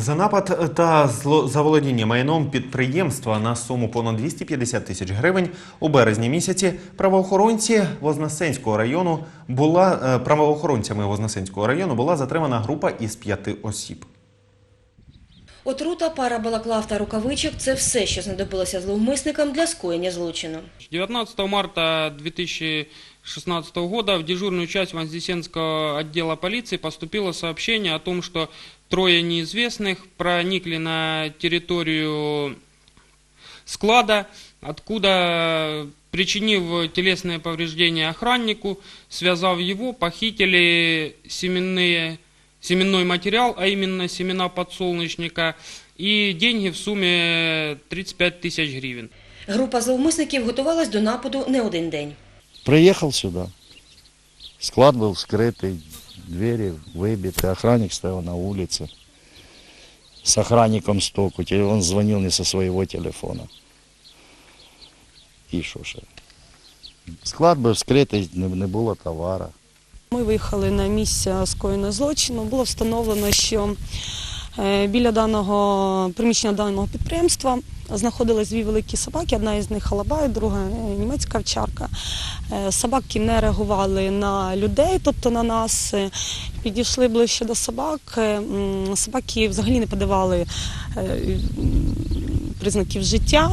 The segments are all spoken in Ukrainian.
За напад та зло- заволодіння майном підприємства на суму понад 250 тисяч гривень у березні місяці правоохоронці Вознесенського району була е, правоохоронцями Вознесенського району була затримана група із п'яти осіб. Отрута, пара балаклав та рукавичок – це все, що знадобилося зловмисникам для скоєння злочину. 19 марта 2016 года в дежурную часть Вознесенского отдела полиции поступило сообщение о том, что трое неизвестных проникли на территорию склада, откуда, причинив телесные повреждения охраннику, связав его, похитили семенные, семенной материал, а именно семена подсолнечника, и деньги в сумме 35 тысяч гривен. Група зловмисників готувалась до нападу не один день. Приехал сюда. Склад был скрытый, двери выбиты, охранник стоял на улице. С охранником стоку. Он звонил не со своего телефона. І що ще? Склад був скритий, не, було товара. Ми виїхали на місце скоєного злочину. Було встановлено, що біля даного приміщення даного підприємства знаходились дві великі собаки. Одна із них халабай, друга е, німецька овчарка. Е, Собаки не реагували на людей, тобто на нас. Е, Підійшли ближче до собак. Е, Собаки взагалі не подавали е, признаків життя.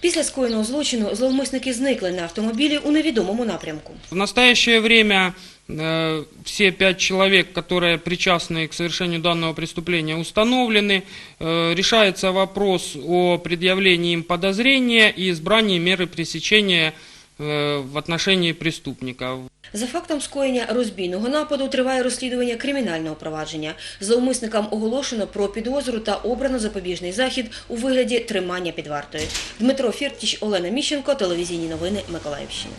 Після скоєного злочину зловмисники зникли на автомобілі у невідомому напрямку. В настоящее время все пять человек, которые причастны к совершению данного преступления, установлены. Э, решается вопрос о предъявлении им подозрения и избрании меры пресечения э, в отношении преступника. За фактом скоєння розбійного нападу триває розслідування кримінального провадження. Зловмисникам оголошено про підозру та обрано запобіжний захід у вигляді тримання під вартою. Дмитро Фіртіч, Олена Міщенко, телевізійні новини Миколаївщини.